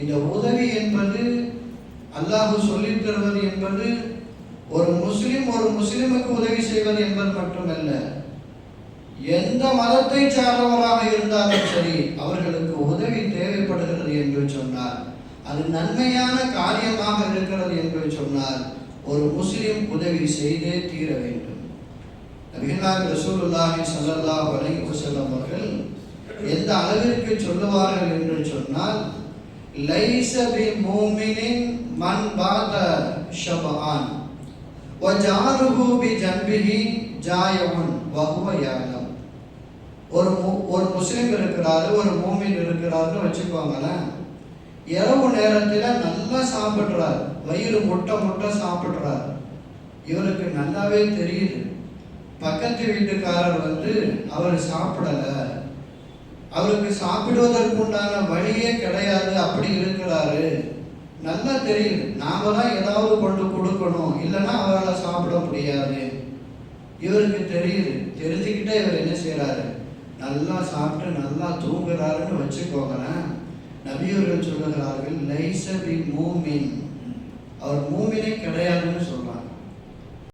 இந்த உதவி என்பது அல்லாஹு சொல்லியிருக்கிறது தருவது என்பது ஒரு முஸ்லிம் ஒரு முஸ்லிமுக்கு உதவி செய்வது என்பது மட்டுமல்ல. எந்த மதத்தை சார்ந்தவராக இருந்தாலும் சரி அவர்களுக்கு உதவி தேவைப்படுகிறது என்று சொன்னார் அது நன்மையான காரியமாக இருக்கிறது என்று சொன்னால் ஒரு முஸ்லிம் உதவி செய்தே தீர வேண்டும். நபிகளார் ரசூலுல்லாஹி ஸல்லல்லாஹு அலைஹி வஸல்லம் அவர்கள் எந்த அளவிற்கு சொல்லுவார்கள் என்று சொன்னால் ليس பி من மன் பாத وجاره بجنبه பி وهو يعلم ஒரு மு- ஒரு முஸ்லீம் இருக்கிறாரு ஒரு மூமின் இருக்கிறாருன்னு வச்சுக்கோங்களேன். இரவு நேரத்தில் நல்லா சாப்பிட்றாரு. வயிறு முட்டை முட்டை சாப்பிட்றாரு. இவருக்கு நல்லாவே தெரியுது. பக்கத்து வீட்டுக்காரர் வந்து அவர் சாப்பிடலை. அவருக்கு சாப்பிடுவதற்குண்டான வழியே கிடையாது அப்படி இருக்கிறாரு. நல்லா தெரியுது. நாம தான் ஏதாவது கொண்டு கொடுக்கணும். இல்லைன்னா அவரால் சாப்பிட முடியாது. இவருக்கு தெரியுது. தெரிஞ்சுக்கிட்டே இவர் என்ன செய்கிறாரு நல்லா சாப்பிட்டு நல்லா தூங்குறாருன்னு வச்சுக்கோங்களேன். நபியவர்கள் சொல்லுகிறார்கள் லைசபி மூமின். அவர் மூமினே கிடையாதுன்னு சொல்றாங்க